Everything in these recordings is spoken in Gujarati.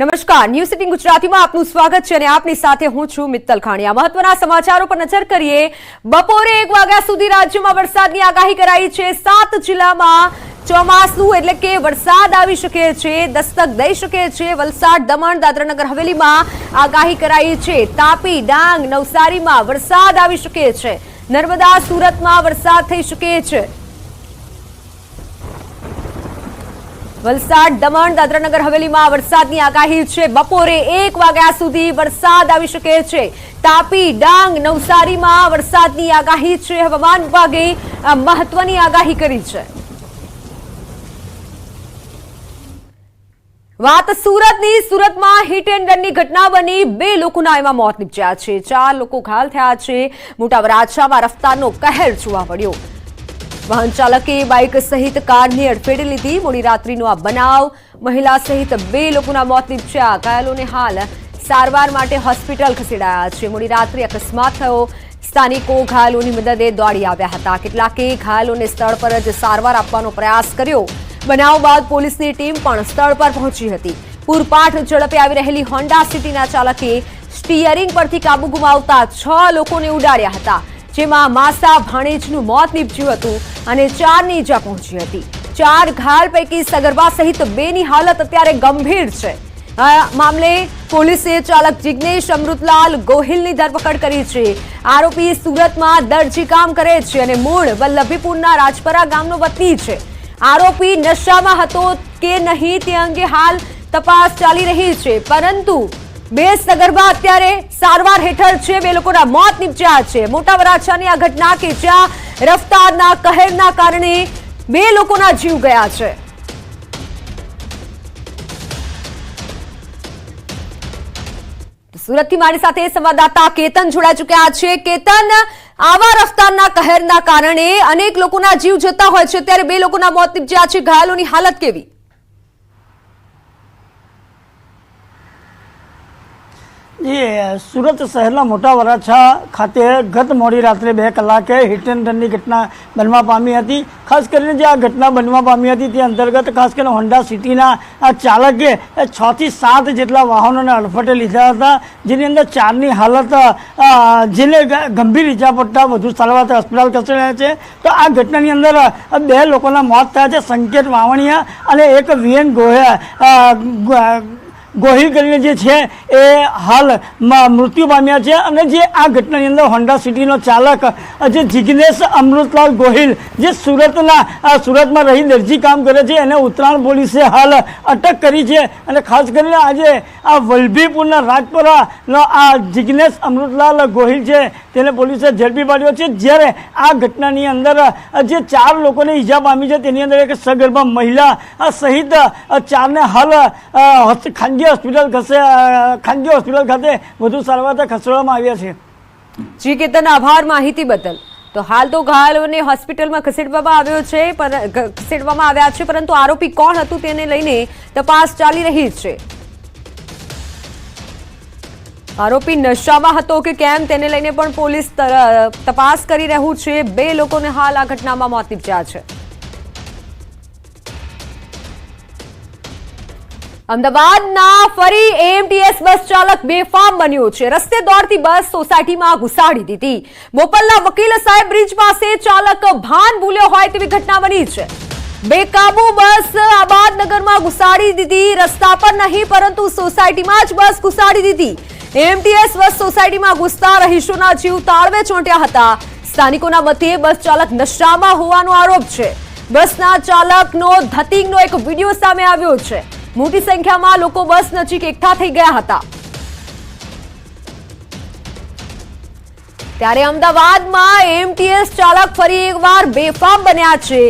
નમસ્કાર. ન્યૂઝ સિટી ગુજરાતીમાં આપનું સ્વાગત છે અને આપની સાથે હું છું મિત્તલ ખાણીયા મહત્વના સમાચારો પર નજર કરીએ. બપોરે એક વાગ્યા સુધી રાજ્યમાં વરસાદની આગાહી કરાઈ છે. સાત જિલ્લામાં ચોમાસું એટલે કે વરસાદ આવી શકે છે, દસ્તક દઈ શકે છે. વલસાડ, દમણ, દાદરાનગર, હવેલીમાં આગાહી કરાઈ છે. તાપી, ડાંગ, નવસારીમાં વરસાદ આવી શકે છે. નર્મદા, સુરતમાં વરસાદ થઈ શકે છે. વલસાડ, દમણ, દાદરાનગર, હવેલીમાં વરસાદની આગાહી છે. બપોરે એક વાગ્યા સુધી વરસાદ આવી શકે છે. તાપી, ડાંગ, નવસારીમાં વરસાદની આગાહી છે. હવામાન વિભાગે મહત્વની આગાહી કરી છે. વાત સુરતની. સુરતમાં હિટ એન્ડ રનની ઘટના બની. બે લોકોના એમાં મોત નીપજ્યા છે. ચાર લોકો ઘાયલ થયા છે. મોટા વરાછામાં રફતારનો કહેર જોવા મળ્યો. વાહન ચાલકે બાઇક સહિત કારની અડફેટે લીધી. મોડી રાત્રિનો આ બનાવ. મહિલા સહિત બે લોકોના મોત નીપજ્યા. ઘાયલોને હાલ સારવાર માટે હોસ્પિટલ ખસેડાયા છે. મોડી રાત્રે અકસ્માત થયો. સ્થાનિકો ઘાયલોની મદદે દોડી આવ્યા હતા. કેટલાકે ઘાયલોને સ્થળ પર જ સારવાર આપવાનો પ્રયાસ કર્યો. બનાવ બાદ પોલીસની ટીમ પણ સ્થળ પર પહોંચી હતી. પૂરપાઠ ઝડપે આવી રહેલી હોન્ડા સિટીના ચાલકે સ્ટીયરિંગ પરથી કાબુ ગુમાવતા છ લોકોને ઉડાડ્યા હતા, જેમાં માસા ભાણેજનું મોત નીપજ્યું હતું. અને ચારની ઇજા પહોંચી હતી. ચાર ઘાયલ પૈકી સગર્ભા સહિત બેની હાલત અત્યારે ગંભીર છે. મામલે પોલીસે ચાલક જિજ્ઞેશ અમૃતલાલ ગોહિલની ધરપકડ કરી છે. આરોપી સુરતમાં દરજી કામ કરે છે અને મૂળ વલ્લભીપુરના રાજપરા ગામનો વતની છે. આરોપી નશામાં હતો કે નહીં તે અંગે હાલ તપાસ ચાલી રહી છે. પરંતુ બે સગર્ભા અત્યારે સારવાર હેઠળ છે. બે લોકોના મોત નીપજ્યા છે. મોટા વરાછાની આ ઘટના કે જ્યાં રફતારના કહેરના કારણે બે લોકોના જીવ ગયા છે. સુરતથી મારી સાથે સંવાદદાતા કેતન જોડાઈ ચુક્યા છે. કેતન, આવા રફતારના કહેરના કારણે અનેક લોકોના જીવ જતા હોય છે. ત્યારે બે લોકોના મોત નીપજ્યા છે. ઘાયલોની હાલત કેવી? જી સુરત શહેરના મોટા વરાછા ખાતે ગત મોડી રાત્રે બે કલાકે હિટ એન્ડ રનની ઘટના બનવા પામી હતી. ખાસ કરીને જે આ ઘટના બનવા પામી હતી તે અંતર્ગત ખાસ કરીને હોન્ડા સિટીના ચાલકે છ થી સાત જેટલા વાહનોને અડફટે લીધા હતા. જેની અંદર ચારની હાલત જેને ગંભીર ઈજા પડતા વધુ સારવાર હોસ્પિટલ ખસેડાયા છે. તો આ ઘટનાની અંદર બે લોકોના મોત થયા છે. સંકેત વાવણિયા અને એક વીએન ગોહે અ, ગ- ગોહિલ કરીને જે છે એ હાલ મૃત્યુ પામ્યા છે અને જે આ ઘટનાની અંદર હોન્ડા સિટીનો ચાલક જે જિગ્નેશ અમૃતલાલ ગોહિલ, જે સુરતના સુરતમાં રહી દરજી કામ કરે છે એને ઉત્તરાયણ પોલીસે હાલ અટક કરી છે અને ખાસ કરીને આજે આ વલભીપુરના રાજપરાનો આ જિગ્નેશ અમૃતલાલ ગોહિલ છે તેને પોલીસે ઝડપી પાડ્યો છે. જ્યારે આ ઘટનાની અંદર જે ચાર લોકોને ઈજા પામી છે તેની અંદર એક સગર્ભા મહિલા સહિત ચારને હાલ હોસ્પ- ખાનગી હોસ્પિટલ ખસે ખાનગી હોસ્પિટલ ખાતે વધુ સારવાર ખસેડવામાં આવ્યા છે. જી કેતન, આભાર માહિતી બદલ. તો હાલ તો ઘાયલોને હોસ્પિટલમાં ખસેડવામાં આવ્યો છે ખસેડવામાં આવ્યા છે, પરંતુ આરોપી કોણ હતું તેને લઈને તપાસ ચાલી રહી છે. આરોપી નશામાં હતો કે કેમ તેને લઈને પણ પોલીસ તપાસ કરી રહ્યું છે. બે લોકોને હાલ આ ઘટનામાં મોત નીપજ્યા છે. અમદાવાદના ફરી એમટીએસ બસ ચાલક બેફામ બન્યો છે. રસ્તે દોડતી બસ સોસાયટીમાં ઘુસાડી દીધી. બોપલના વકીલ સાહેબ બ્રિજ પાસે ચાલક ભાન ભૂલ્યો હોય તેવી ઘટના બની છે. બેકાબુ બસ આબાદનગરમાં ઘુસાડી દીધી. રસ્તા પર નહીં, પરંતુ સોસાયટીમાં જ બસ ઘુસાડી દીધી. એમટીએસ બસ સોસાયટીમાં ઘુસતા રહીશોના જીવ તાળવે ચોંટ્યા હતા. સ્થાનિકોના મતે બસ ચાલક નશામાં હોવાનો આરોપ છે. બસના ચાલકનો ધતિંગનો એક વીડિયો સામે આવ્યો છે. મોટી સંખ્યામાં લોકો બસ નજીક એકઠા થઈ ગયા હતા. ત્યારે અમદાવાદમાં એમટીએસ ચાલક ફરી એકવાર બેફામ બન્યા છે.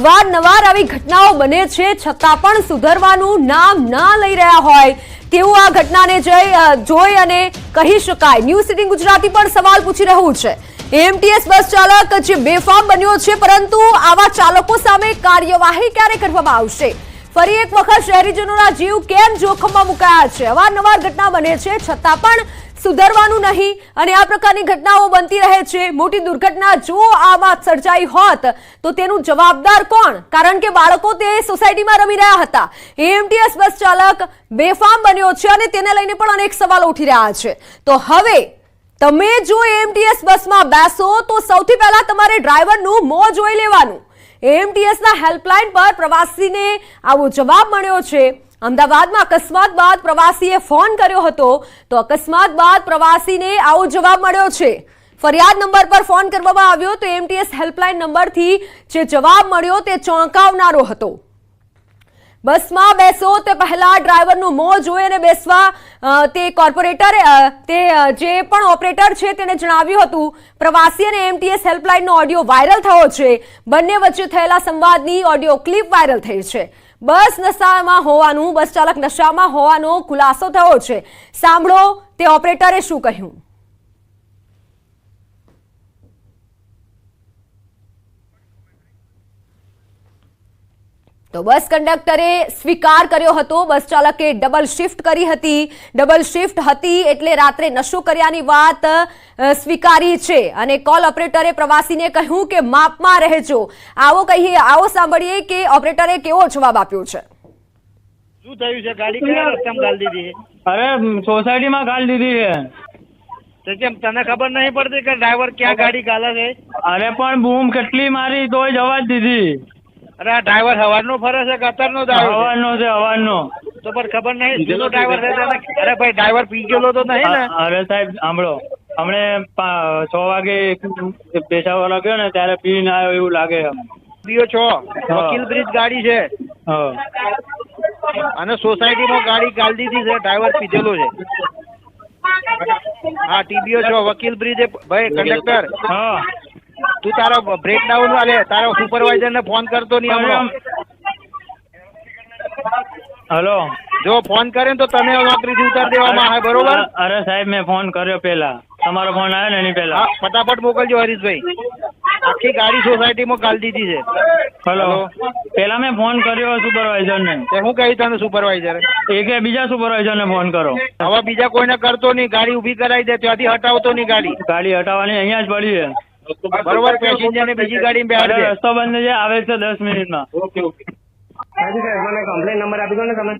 અવારનવાર આવી ઘટનાઓ બને છે, છતાં પણ સુધરવાનું નામ ના લઈ રહ્યા હોય તેવું આ ઘટનાને જોઈ જોઈ અને કહી શકાય. ન્યૂઝ સિટી ગુજરાતી પણ સવાલ પૂછી રહ્યું છે. એમટીએસ બસ ચાલક જે બેફામ બન્યો છે, પરંતુ આવા ચાલકો સામે કાર્યવાહી ક્યારે કરવામાં આવશે? ફરી એક વખત શહેરીજનોના જીવ કેમ જોખમમાં મુકાયા છે? અવારનવાર ઘટના બને છે, છતાં પણ સુધરવાનું નહીં. અને આ પ્રકારની ઘટનાઓ બનતી રહે છે. મોટી દુર્ઘટના જો આમાં સર્જાઈ હોત, તો તેનું જવાબદાર કોણ? કારણ કે બાળકો તે સોસાયટીમાં રમી રહ્યા હતા. એએમટીએસ બસ ચાલક બેફામ બન્યો છે અને તેને લઈને પણ અનેક સવાલો ઉઠી રહ્યા છે. તો હવે તમે જો એએમટીએસ બસમાં બેસો, તો સૌથી પહેલા તમારે ડ્રાઈવરનું મોં જોઈ લેવાનું. એએમટીએસ ના હેલ્પલાઇન પર પ્રવાસીને આવો જવાબ મળ્યો છે. અમદાવાદમાં અકસ્માત બાદ પ્રવાસીએ ફોન કર્યો હતો. તો અકસ્માત બાદ પ્રવાસીને આવો જવાબ મળ્યો છે. ફરિયાદ નંબર પર ફોન કરવામાં આવ્યો તો એમટીએસ હેલ્પલાઇન નંબરથી જે જવાબ મળ્યો તે ચોંકાવનારો હતો. બસમાં બેસો તે પહેલા ડ્રાઈવરનું મોં જોઈ અને બેસવા તે કોર્પોરેટરે તે જે પણ ઓપરેટર છે તેને જણાવ્યું હતું. પ્રવાસી અને એમટીએસ હેલ્પલાઇનનો ઓડિયો વાયરલ થયો છે. બંને વચ્ચે થયેલા સંવાદની ઓડિયો ક્લિપ વાયરલ થઈ છે. બસ નશામાં હોવાનું, બસ ચાલક નશામાં હોવાનો ખુલાસો થયો છે. સાંભળો તે ઓપરેટરે શું કહ્યું. તો બસ કંડક્ટરે સ્વીકાર કર્યો હતો. બસ ચાલકે ડબલ શિફ્ટ કરી હતી. ડબલ શિફ્ટ હતી એટલે રાત્રે નશો કર્યાની વાત સ્વીકારી છે. અને કોલ ઓપરેટરે પ્રવાસીને કહ્યું કે માપમાં રહેજો. આવો કહીએ આવો સાંભળીએ કે ઓપરેટરે કેવો જવાબ આપ્યો છે. શું થયું છે? ગાડી કયા રસ્તામાં ગાળ દીધી અરે સોસાયટીમાં ગાળ દીધી છે. કેમ તને ખબર નહીં પડતી કે ડ્રાઈવર ક્યાં ગાડી ગાલે છે? અરે પણ બૂમ કેટલી મારી તોય જવા જ દીધી. અરે આ ડ્રાઈવર હવારનો ફરે છે કે અત્યારનો ડ્રાઈવર હવાનો છે હવાનો નો તો પણ ખબર નહીં જૂનો ડ્રાઈવર છે અરે ભાઈ ડ્રાઈવર પી ગયેલો તો નહીં ને? અરે સાહેબ સાંભળો. હમણે છ વાગે બેસાવા ગયો ને ત્યારે પીને આવ્યો એવું લાગે. પીઓ છો. વકીલ બ્રિજ ગાડી છે. અને સોસાયટીમાં ગાડી ગાળી દીધી છે ડ્રાઈવર પીધેલો છે. હા ટીબીઓ છો વકીલ બ્રિજે ભાઈ કંડક્ટર હા. તું તારો બ્રેકડાઉન વાલે તારો સુપરવાઇઝર ને ફોન કરતો નહીં હમણાં. હલો. જો ફોન કરે તો તમે નોકરીથી ઉતાર દેવામાં આવે બરોબર? અરે- સાહેબ મેં ફોન કર્યો પેલા તમારો ફોન આવ્યો ને એની પેલા ફટાફટ મોકલજો હરીશભાઈ. આખી ગાડી સોસાયટીમાં કાલ દીધી છે. હલો. પેલા મેં ફોન કર્યો સુપરવાઇઝર ને. તે હું કહી તને સુપરવાઇઝર એ કે બીજા સુપરવાઇઝર ને ફોન કરો. હવે બીજા કોઈને કરતો નહીં ગાડી ઊભી કરાવી દે ત્યાંથી હટાવતો નહીં ગાડી. ગાડી હટાવવાની અહીંયા જ પડી છે. બરોબર પેસેન્જર ને બીજી ગાડી અરે રસ્તો બંધ છે આવે છે દસ મિનિટમાં. હાજી સાહેબ મને કમ્પ્લેન નંબર આપી દો ને તમે.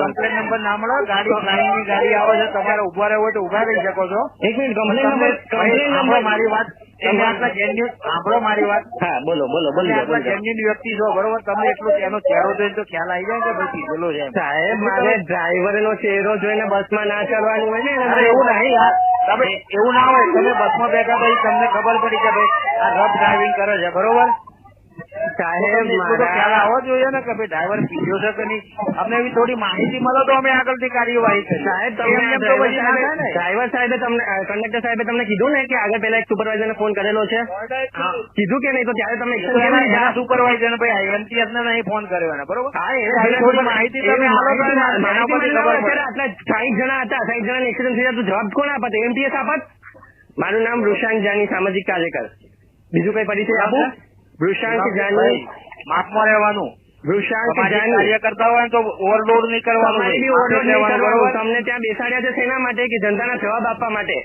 કમ્પ્લેન નંબર ના મળો. ગાડી ક્લાયન્ટની ગાડી આવે છે તમારે ઊભા રહેવું હોય તો ઊભા રહી શકો છો. એક minute complaint number complaint number મારી વાત સાંભળો મારી વાત. હા બોલો બોલો બોલો જેન્યુન વ્યક્તિ છો બરોબર? તમને એટલો એનો ચહેરો જોઈને તો ખ્યાલ આવી જાય કે ભાઈ બોલો છે સાહેબ મારે ડ્રાઈવર નો ચહેરો જોઈને બસમાં ના ચડવાનું હોય ને એવું નહીં યાર. તમે એવું ના હોય. તમે બસમાં બેઠા પછી તમને ખબર પડી કે ભાઈ આ રફ ડ્રાઇવિંગ કરે છે બરોબર? સાહેબ ખ્યાલ મારા આવવો જોઈએ ને કે ભાઈ ડ્રાઈવર પીધો છે કે નહીં? અમને એવી થોડી માહિતી મળે તો અમે આગળથી કાર્યવાહી કરીએ. સાહેબ તમને. ડ્રાઈવર સાહેબે તમને કંડક્ટર સાહેબે તમને કીધું ને કે આગળ પેલા એક સુપરવાઇઝર ને ફોન કરેલો છે? કીધું કે નહીં? તો ત્યારે તમને સુપરવાઇઝર ભાઈ INTS ને નહીં ફોન કર્યો એને, બરોબર? હા માહિતી તમે. આટલા સાઈઠ જણા હતા. સાઈઠ જણા એક્સિડન્ટ થઈ જાય તો જવાબ કોણ આપત એમટીએસ આપત? મારું નામ વૃષાંક જાની સામાજિક કાર્યકર. બીજું કઈ પરિચય આપું? વૃષાંક જાની માપમાં રહેવાનું. વૃષાંક જાની કાર્ય કરતા હોય તો ઓવરલોડ નહીં કરવાનું? તમને ત્યાં બેસાડ્યા છે શેના માટે કે જનતાના જવાબ આપવા માટે?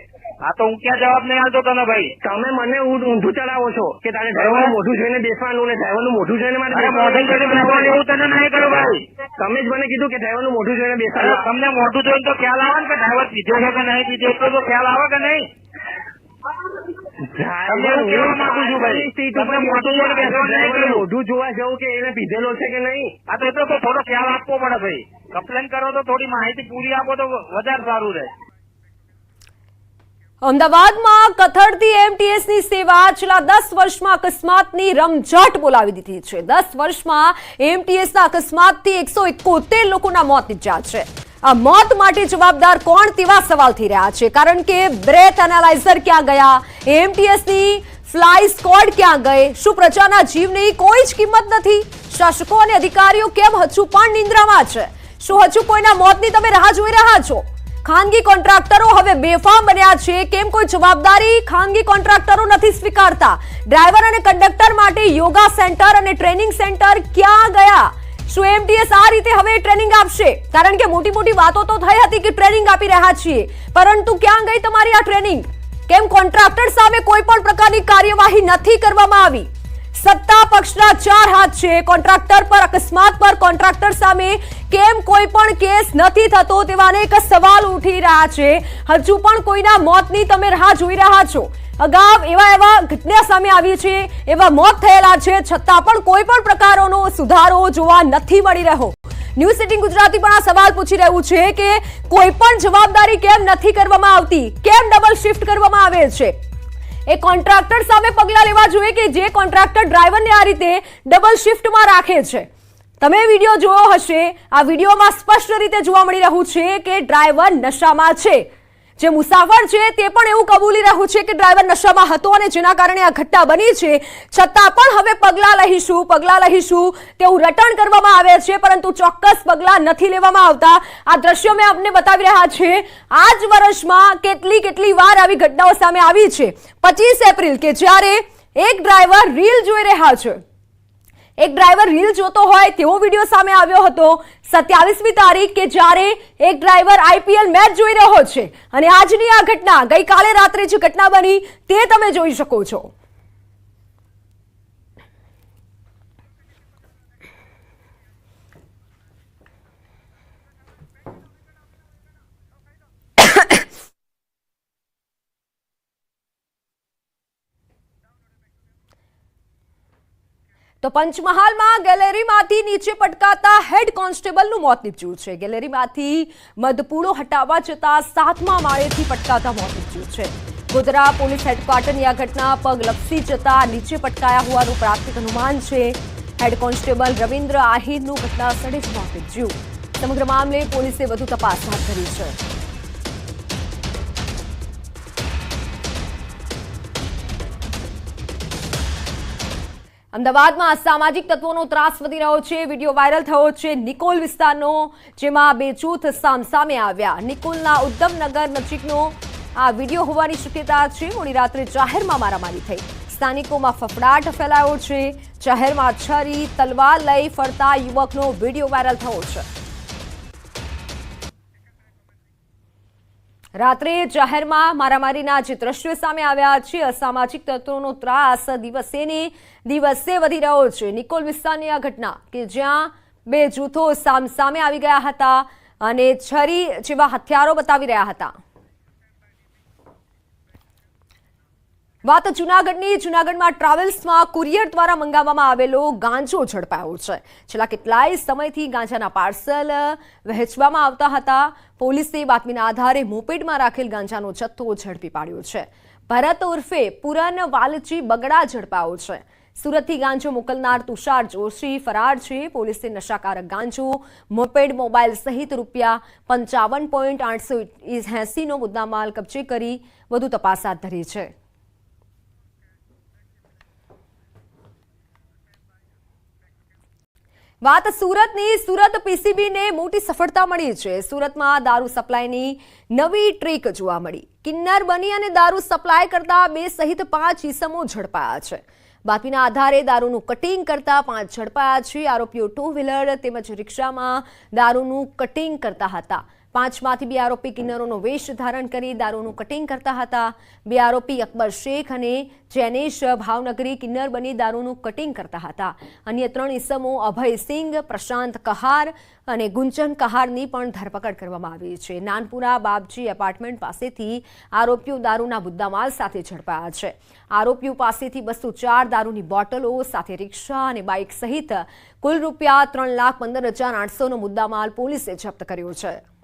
હા તો હું ક્યાં જવાબ નહીં આલતો તને ભાઈ? તમે મને ઊંધું ચડાવો છો કે તારે ડ્રાઈવરનું મોઢું જોઈને બેસવાનું ને ડ્રાઈવરનું મોઢું જોઈને મારે મોઢું જોઈને બેસવાનું એવું તને નહીં કરો ભાઈ. તમે જ મને કીધું કે ડ્રાઈવરનું મોઢું જોઈને બેસવાનું તમને મોઢું જોઈને તો ખ્યાલ આવે ને કે ડ્રાઈવર પીધો છે કે નહીં? પીધો તો ખ્યાલ આવે કે નહીં? મોઢું જોવા જવું કે એને પીધેલો છે કે નહીં? આ તો એટલો થોડો ખ્યાલ આપવો પડે ભાઈ. કમ્પ્લેન કરો તો થોડી માહિતી પૂરી આપો તો વધારે સારું રહે. અમદાવાદમાં કથળતી એમટીએસની સેવા છેલ્લા દસ વર્ષમાં અકસ્માતની રમઝટ બોલાવી દીધી છે. દસ વર્ષમાં એમટીએસના અકસ્માતથી એકસો એકોતેર લોકોના મોત નીપજ્યા છે. આ મોત માટે જવાબદાર કોણ તેવા સવાલ થઈ રહ્યા છે? કારણ કે બ્રેથ એનાલાઇઝર ક્યાં ગયા? એમટીએસની ફ્લાય સ્કોડ ક્યાં ગઈ? શું પ્રજાના જીવની કોઈ જ કિંમત નથી? શાસકો અને અધિકારીઓ કેમ હજુ પણ નિંદ્રામાં છે? શું હજુ કોઈના મોતની તમે રાહ જોઈ રહ્યા છો? ખાનગી કોન્ટ્રાક્ટરો હવે બેફામ બન્યા છે. કેમ કોઈ જવાબદારી ખાનગી કોન્ટ્રાક્ટરો નથી સ્વીકારતા? ડ્રાઈવર અને કંડક્ટર માટે યોગા સેન્ટર અને ટ્રેનિંગ સેન્ટર ક્યાં ગયા? શું એમટીએસ આ રીતે હવે ટ્રેનિંગ આપશે? કારણ કે મોટી મોટી વાતો તો થઈ હતી કે ટ્રેનિંગ આપી રહ્યા છીએ. પરંતુ ક્યાં ગઈ તમારી આ ટ્રેનિંગ? કેમ કોન્ટ્રાક્ટર સામે કોઈ પણ પ્રકારની કાર્યવાહી નથી કરવામાં આવી? સત્તા પક્ષના ચાર હાથ છે. કોન્ટ્રાક્ટર પર અકસ્માત પર કોન્ટ્રાક્ટર સામે કેમ કોઈ પણ કેસ નથી થતો તેવા અનેક સવાલ ઉઠી રહ્યા છે. હજુ પણ કોઈના મોતની તમે રાહ જોઈ રહ્યા છો. અગાઉ એવા એવા ઘટના સામે આવી છે. એવા મોત થયેલા છે. છતાં પણ કોઈ પણ પ્રકારોનો સુધારો જોવા નથી મળી રહ્યો. ન્યૂઝ સિટી ગુજરાતી પણ આ સવાલ પૂછી રહ્યું છે કે કોઈ પણ જવાબદારી કેમ નથી કરવામાં આવતી? કેમ ડબલ શિફ્ટ કરવામાં આવે છે? એ કોન્ટ્રાક્ટર સામે પગલાં લેવા જોઈએ કે જે કોન્ટ્રાક્ટર ડ્રાઈવરને આ રીતે ડબલ શિફ્ટમાં રાખે છે. તમે વીડિયો જોયો હશે, આ વિડીયોમાં સ્પષ્ટ રીતે જોવા મળી રહ્યું છે કે ડ્રાઈવર નશામાં છે. જે મુસાફર છે તે પણ એવું કબૂલી રહ્યું છે કે ડ્રાઈવર નશામાં હતો અને જેના કારણે આ ઘટના બની છે. છતાં પણ હવે પગલાં લઈશું પગલાં લઈશું. તેવું રટણ કરવામાં આવે છે, પરંતુ ચોક્કસ પગલાં નથી લેવામાં આવતા. આ દ્રશ્યો મેં આપને બતાવી રહ્યા છે. આ જ વર્ષમાં કેટલી કેટલી વાર આવી ઘટનાઓ સામે આવી છે. પચીસ એપ્રિલ કે જ્યારે એક ડ્રાઈવર રીલ જોઈ રહ્યા છે. એક ડ્રાઈવર રીલ જોતો હોય તેવો વીડિયો સામે આવ્યો હતો. સત્યાવીસમી તારીખ કે જ્યારે એક ડ્રાઈવર આઈપીએલ મેચ જોઈ રહ્યો છે. અને આજની આ ઘટના ગઈકાલે રાત્રે જે ઘટના બની તે તમે જોઈ શકો છો. તો પંચમહાલમાં ગેલેરીમાંથી નીચે પટકાતા હેડ કોન્સ્ટેબલનું મોત નીપજ્યું છે. ગેલેરીમાંથી મધપૂડો હટાવવા જતા સાતમા માળેથી પટકાતા મોત નીપજ્યું છે. ગોધરા પોલીસ હેડક્વાર્ટરની આ ઘટના પગ લપસી જતા નીચે પટકાયા હોવાનું પ્રાથમિક અનુમાન છે. હેડ કોન્સ્ટેબલ રવિન્દ્ર આહિરનું ઘટના સ્થળે જ મોત નીપજ્યું. સમગ્ર મામલે પોલીસે વધુ તપાસ હાથ ધરી છે. અમદાવાદમાં અસામાજિક તત્વોનો ત્રાસ વધી રહ્યો છે. વીડિયો વાયરલ થયો છે નિકોલ વિસ્તારનો, જેમાં બે જૂથ સામસામે આવ્યા. નિકોલના ઉદ્ધમનગર નજીકનો આ વીડિયો હોવાની શક્યતા છે. મોડી રાત્રે જાહેરમાં મારામારી થઈ. સ્થાનિકોમાં ફફડાટ ફેલાયો છે. જાહેરમાં છરી, તલવાર લઈ ફરતા યુવકનો વીડિયો વાયરલ થયો છે. રાત્રે જાહેરમાં મારામારીના જે દ્રશ્યો સામે આવ્યા છે, અસામાજિક તત્વોનો ત્રાસ દિવસે ને દિવસે વધી રહ્યો છે. નિકોલ વિસ્તારની આ ઘટના કે જ્યાં બે જૂથો સામસામે આવી ગયા હતા અને છરી જેવા હથિયારો બતાવી રહ્યા હતા. વાત જુનાગઢની. જુનાગઢમાં ટ્રાવેલ્સમાં કુરિયર દ્વારા મંગાવવામાં આવેલો ગાંજો ઝડપાયો છે. છેલ્લા કેટલાય સમયથી ગાંજાના પાર્સલ વહેંચવામાં આવતા હતા. પોલીસે બાતમીના આધારે મોપેડમાં રાખેલ ગાંજાનો જથ્થો ઝડપી પાડ્યો છે. ભરત ઉર્ફે પુરન વાલચી બગડા ઝડપાયો છે. સુરતથી ગાંજો મોકલનાર તુષાર જોશી ફરાર છે. પોલીસે નશાકારક ગાંજો, મોપેડ, મોબાઈલ સહિત રૂપિયા પંચાવન પોઈન્ટ આઠસો એંસીનો મુદ્દામાલ કબજે કરી વધુ તપાસ હાથ ધરી છે. વાત સુરતની, સુરત પીસીબીને મોટી સફળતા મળી છે. સુરતમાં દારૂ સપ્લાયની નવી ટ્રીક જોવા મળી. કિન્નર બની અને દારૂ સપ્લાય કરતા બે સહિત પાંચ ઈસમો ઝડપાયા છે. બાતમીના આધારે દારૂનું કટિંગ કરતા પાંચ ઝડપાયા છે. આરોપીઓ ટુ વ્હીલર તેમજ રિક્ષામાં દારૂનું કટિંગ કરતા હતા. પાંચમાંથી બે આરોપી કિન્નરોનો વેશ ધારણ કરી દારૂનું કટિંગ કરતા હતા. બે આરોપી અકબર શેખ અને જૈનેશ ભાવનગરી કિન્નર બની દારૂનું કટિંગ કરતા હતા. અન્ય ત્રણ ઇસમો અભય સિંઘ, પ્રશાંત કહાર અને ગુંજન કહારની પણ ધરપકડ કરવામાં આવી છે. નાનપુરા બાબજી એપાર્ટમેન્ટ પાસેથી આરોપીઓ દારૂના મુદ્દામાલ સાથે ઝડપાયા છે. આરોપીઓ પાસેથી બસો ચાર દારૂની બોટલો સાથે રિક્ષા અને બાઇક સહિત કુલ રૂપિયા ત્રણ લાખ પંદર હજાર આઠસોનો મુદ્દામાલ પોલીસે જપ્ત કર્યો છે.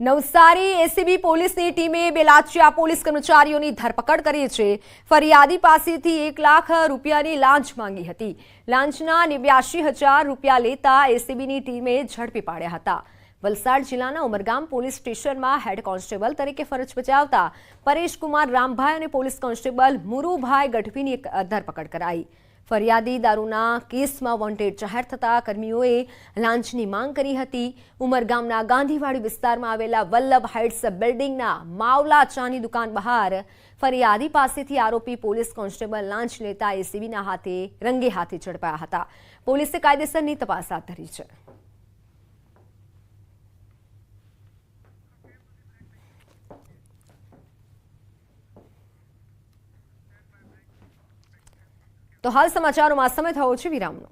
નવસારી એસીબી પોલીસની ટીમે બેલાચિયા પોલીસ કર્મચારીઓની ધરપકડ કરી છે. ફરિયાદી પાસેથી એક લાખ રૂપિયાની લાંચ માંગી હતી. લાંચના નેવ્યાશી હજાર રૂપિયા લેતા એસીબીની ટીમે ઝડપી પાડ્યા હતા. વલસાડ જિલ્લાના ઉમરગામ પોલીસ સ્ટેશનમાં હેડ કોન્સ્ટેબલ તરીકે ફરજ બજાવતા પરેશકુમાર રામભાઈ અને પોલીસ કોન્સ્ટેબલ મુરુભાઈ ગઢવીની ધરપકડ કરાઈ. ફરિયાદી દારૂના કેસમાં વોન્ટેડ જાહેર થતા કર્મીઓએ લાંચની માંગ કરી હતી. ઉમરગામના ગાંધીવાડી વિસ્તારમાં આવેલા વલ્લભ હાઇટ્સ બિલ્ડિંગના માવલા ચાની દુકાન બહાર ફરિયાદી પાસેથી આરોપી પોલીસ કોન્સ્ટેબલ લાંચ લેતા એસીબીના હાથે રંગે હાથે ઝડપાયા હતા. પોલીસે કાયદેસરની તપાસ હાથ ધરી છે. તો હાલ સમાચારોમાં સમય થયો છે વિરામનો.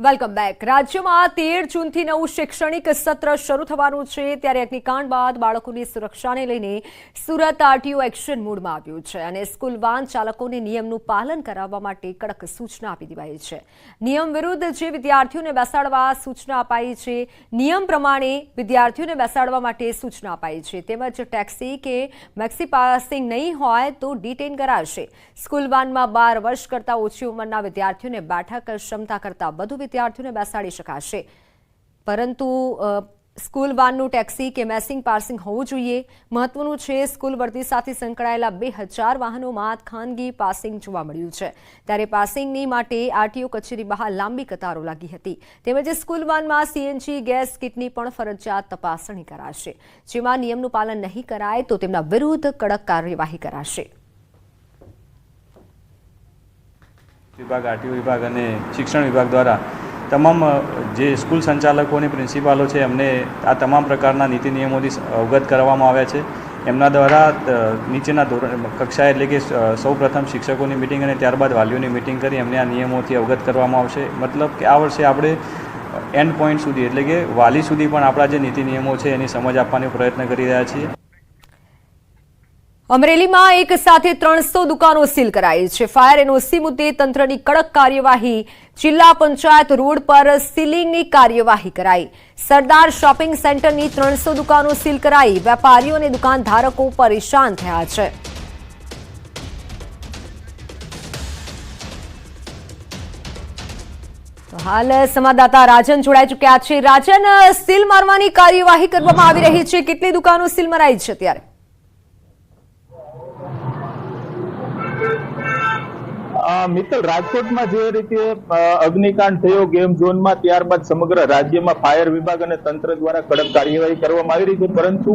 વેલકમ બેક રાજ્યમાં તેર જૂનથી નવું શૈક્ષણિક સત્ર શરૂ થવાનું છે. ત્યારે અગ્નિકાંડ બાદ બાળકોની સુરક્ષાને લઈને સુરત આરટીઓ એક્શન મોડમાં આવ્યું છે અને સ્કૂલ વાન ચાલકોને નિયમનું પાલન કરાવવા માટે કડક સૂચના આપી દેવાઈ છે. નિયમ વિરુદ્ધ જે વિદ્યાર્થીઓને બેસાડવા સૂચના અપાઈ છે, નિયમ પ્રમાણે વિદ્યાર્થીઓને બેસાડવા માટે સૂચના અપાઈ છે. તેમજ ટેક્સી કે મેક્સી પાસિંગ નહીં હોય તો ડિટેન કરાશે. સ્કૂલ વાનમાં બાર વર્ષ કરતાં ઓછી ઉંમરના વિદ્યાર્થીઓને બેઠક ક્ષમતા કરતાં વધુ વિદ્યાર્થીઓને બેસાડી શકાશે. પરંતુ સ્કૂલ વાનનું ટેક્સી કે મેસિંગ પાર્સિંગ હોવું જોઈએ. મહત્વનું છે સ્કૂલ વર્દી સાથે સંકળાયેલા બે હજાર વાહનોમાં ખાનગી પાસિંગ જોવા મળ્યું છે. ત્યારે પાસિંગની માટે આરટીઓ કચેરી બહાર લાંબી કતારો લાગી હતી. તેમજ સ્કૂલ વાનમાં સીએનજી, ગેસ કિટની પણ ફરજિયાત તપાસણી કરાશે. જેમાં નિયમનું પાલન નહીં કરાય તો તેમના વિરુદ્ધ કડક કાર્યવાહી કરાશે. વિભાગ આરટીઓ વિભાગ અને શિક્ષણ વિભાગ દ્વારા તમામ જે સ્કૂલ સંચાલકો અને પ્રિન્સિપાલો છે, એમને આ તમામ પ્રકારના નીતિ નિયમોથી અવગત કરવામાં આવ્યા છે. એમના દ્વારા નીચેના ધોરણ કક્ષા એટલે કે સૌ પ્રથમ શિક્ષકોની મિટિંગ અને ત્યારબાદ વાલીઓની મિટિંગ કરી એમને આ નિયમોથી અવગત કરવામાં આવશે. મતલબ કે આ વર્ષે આપણે એન્ડ પોઈન્ટ સુધી એટલે કે વાલી સુધી પણ આપણા જે નીતિ નિયમો છે એની સમજ આપવાનો પ્રયત્ન કરી રહ્યા છીએ. અમરેલીમાં એક સાથે ત્રણસો દુકાનો સીલ કરાઈ છે. ફાયર એનઓસી મુદ્દે તંત્રની કડક કાર્યવાહી જિલ્લા પંચાયત રોડ પર સીલિંગની કાર્યવાહી કરાઈ. સરદાર શોપિંગ સેન્ટરની ત્રણસો દુકાનો સીલ કરાઈ. વેપારીઓ અને દુકાનધારકો પરેશાન થયા છે. હાલ સંવાદદાતા રાજન જોડાઈ ચુક્યા છે. રાજન, સીલ મારવાની કાર્યવાહી કરવામાં આવી રહી છે. કેટલી દુકાનો સીલ મરાઈ છે ત્યારે મિત્તલ, રાજકોટમાં જે રીતે અગ્નિકાંડ થયો ગેમ ઝોનમાં ત્યારબાદ સમગ્ર રાજ્યમાં ફાયર વિભાગ અને તંત્ર દ્વારા કડક કાર્યવાહી કરવામાં આવી રહી છે. પરંતુ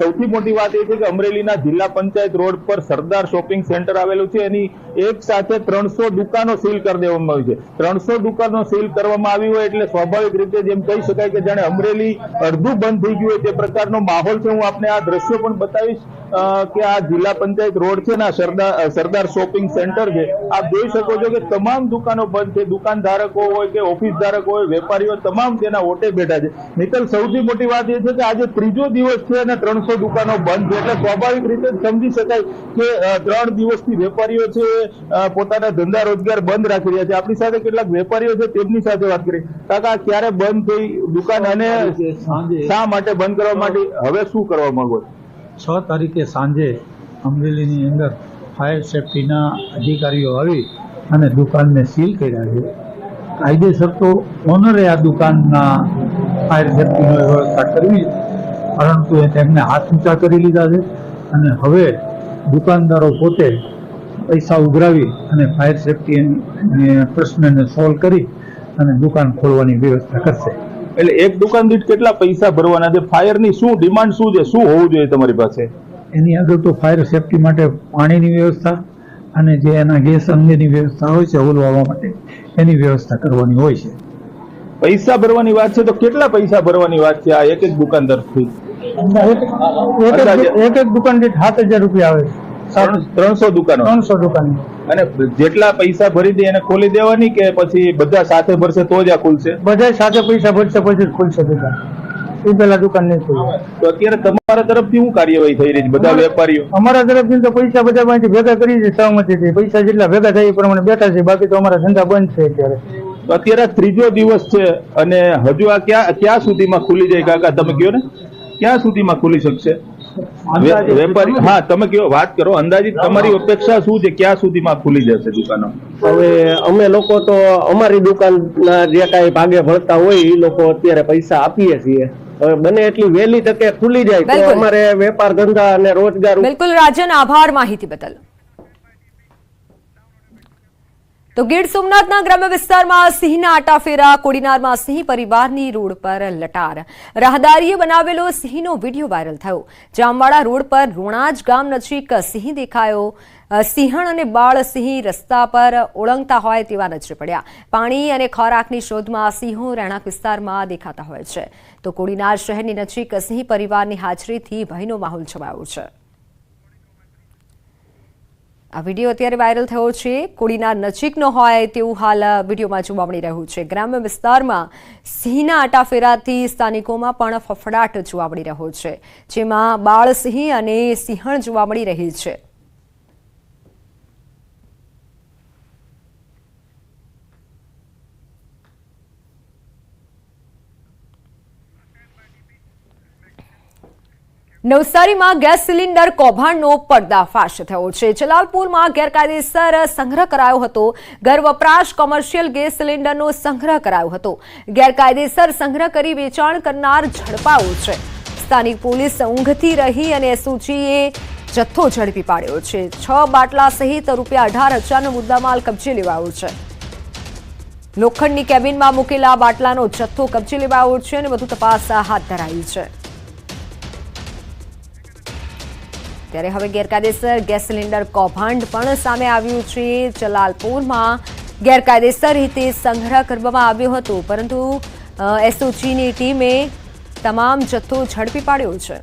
સૌથી મોટી વાત એ છે કે અમરેલીના જિલ્લા પંચાયત રોડ પર સરદાર શોપિંગ સેન્ટર આવેલું છે. એની એક સાથે ત્રણસો દુકાનો સીલ કરી દેવામાં આવી છે. ત્રણસો દુકાનો સીલ કરવામાં આવી હોય એટલે સ્વાભાવિક રીતે જેમ કહી શકાય કે જાણે અમરેલી અડધું બંધ થઈ ગયું હોય તે પ્રકારનો માહોલ છે. હું આપને આ દ્રશ્યો પણ બતાવીશ. કે આ જિલ્લા પંચાયત રોડ છે ને સરદાર સરદાર શોપિંગ સેન્ટર છે આપ જોઈ શકો છો કે તમામ દુકાનો બંધ છે. દુકાનધારકો હોય કે ઓફિસ ધારકો હોય વેપારીઓ તમામ તેના ઓટે બેઠા છે. નિકલ સૌથી મોટી વાત એ છે કે આજે ત્રીજો દિવસ છે અને ત્રણસો દુકાનો બંધ છે. એટલે સ્વાભાવિક રીતે સમજી શકાય કે ત્રણ દિવસથી વેપારીઓ છે પોતાના ધંધા રોજગાર બંધ રાખી રહ્યા છે. આપણી સાથે કેટલાક વેપારીઓ છે તેમની સાથે વાત કરી. કાકા ક્યારે બંધ થઈ? દુકાન અને શા માટે બંધ કરવા માટે? હવે શું કરવા માંગો છો? છ તારીખે સાંજે અમરેલીની અંદર ફાયર સેફટીના અધિકારીઓ આવી અને દુકાનને સીલ કર્યા છે. કાયદેસર તો ઓનરે આ દુકાનના ફાયર સેફટીનો વ્યવસ્થા કરવી, પરંતુ એ તેમને હાથ ઊંચા કરી લીધા છે અને હવે દુકાનદારો પોતે પૈસા ઉઘરાવી અને ફાયર સેફટી પ્રશ્નને સોલ્વ કરી અને દુકાન ખોલવાની વ્યવસ્થા કરશે. એટલે એક દુકાન દીઠ કેટલા પૈસા ભરવાના છે? ફાયરની શું ડિમાન્ડ શું છે? શું હોવું જોઈએ તમારી પાસે? એની આગળ તો ફાયર સેફટી માટે પાણીની વ્યવસ્થા અને જે એના ગેસ અંગેની વ્યવસ્થા હોય છે ઓલવાવા માટે એની વ્યવસ્થા કરવાની હોય છે. પૈસા ભરવાની વાત છે તો કેટલા પૈસા ભરવાની વાત છે આ એક એક દુકાન તરફથી? એક એક- દુકાન દીઠ સાત હજાર રૂપિયા આવે ત્રણ- ત્રણસો દુકાનો. ત્રણસો દુકાન. અને જેટલા પૈસા ભરી દે એને ખોલી દેવાની કે પછી બધા સાથે ભરશે તો જ આ ખુલશે? બધા સાથે પૈસા ભરશે પછી ખુલશે બધા એ પેલા દુકાન નહીં ખુલે. તો અત્યારે તમારા તરફથી શું કાર્યવાહી થઈ રહી છે બધા વેપારીઓ? અમારા તરફથી તો પૈસા બધા માંથી ભેગા કરી છે સહમતીથી પૈસા જેટલા ભેગા થાય એ પ્રમાણે બેઠા છે બાકી તો અમારા ધંધા બંધ છે અત્યારે. તો અત્યારે ત્રીજો દિવસ છે અને હજુ આ ક્યાં ક્યાં સુધીમાં ખુલી જાય કાકા? તમે કહો ને? ક્યાં સુધીમાં ખુલી શકશે? વેપારી હા તમે કયો વાત કરો. અંદાજિત તમારી અપેક્ષા શું છે? ક્યાં સુધીમાં ખુલી જશે દુકાનો? હવે અમે લોકો તો અમારી દુકાનના જે કાંઈ ભાગે ભરતા હોય એ લોકો અત્યારે પૈસા આપીએ છીએ. હવે બને એટલી વહેલી તકે ખુલી જાય તો. અમારે વેપાર ધંધા અને રોજગાર બિલકુલ. રાજન આભાર માહિતી બદલ. તો ગીર સોમનાથના ગ્રામ્ય વિસ્તારમાં સિંહના આટાફેરા, કોડીનારમાં સિંહ પરિવારની રોડ પર લટાર. રાહદારીએ બનાવેલો સિંહનો વીડિયો વાયરલ થયો, જામવાડા રોડ પર રોણાજ ગામ નજીક સિંહ દેખાયો. સિંહણ અને બાળ સિંહ રસ્તા પર ઓળંગતા હોય તેવા નજરે પડ્યા. પાણી અને ખોરાકની શોધમાં સિંહો રહેણાંક વિસ્તારમાં દેખાતા હોય છે. તો કોડીનાર શહેરની નજીક સિંહ પરિવારની હાજરીથી ભયનો માહોલ છવાયો છે. આ વીડિયો અત્યારે વાયરલ થયો છે. કોડીનાર નજીકનો હોય તેવું હાલ વિડીયોમાં જોવા મળી રહ્યું છે. ગ્રામ્ય વિસ્તારમાં સિંહના આટાફેરાથી સ્થાનિકોમાં પણ ફફડાટ જોવા મળી રહ્યો છે. જેમાં બાળ સિંહ અને સિંહણ જોવા મળી રહી છે. નવસારીમાં ગેસ સિલિન્ડર કૌભાંડનો પર્દાફાશ થયો છે. જલાલપુરમાં ગેરકાયદેસર સંગ્રહ કરાયો હતો. ઘર વપરાશ કોમર્શિયલ ગેસ સિલિન્ડરનો સંગ્રહ કરાયો હતો. ગેરકાયદેસર સંગ્રહ કરી વેચાણ કરનાર ઝડપાયો છે. સ્થાનિક પોલીસ ઊંઘથી રહી અને એસઓજીએ જથ્થો ઝડપી પાડ્યો છે. છ બાટલા સહિત રૂપિયા અઢાર હજારનો મુદ્દામાલ કબજે લેવાયો છે. લોખંડની કેબિનમાં મૂકેલા બાટલાનો જથ્થો કબજે લેવાયો છે અને વધુ તપાસ હાથ ધરાઈ છે. ત્યારે હવે ગેરકાયદેસર ગેસ સિલિન્ડર કૌભાંડ પણ સામે આવ્યું છે. જલાલપુરમાં ગેરકાયદેસર રીતે સંગ્રહ કરવામાં આવ્યો હતો, પરંતુ એસઓજીની ટીમે તમામ જથ્થો ઝડપી પાડ્યો છે.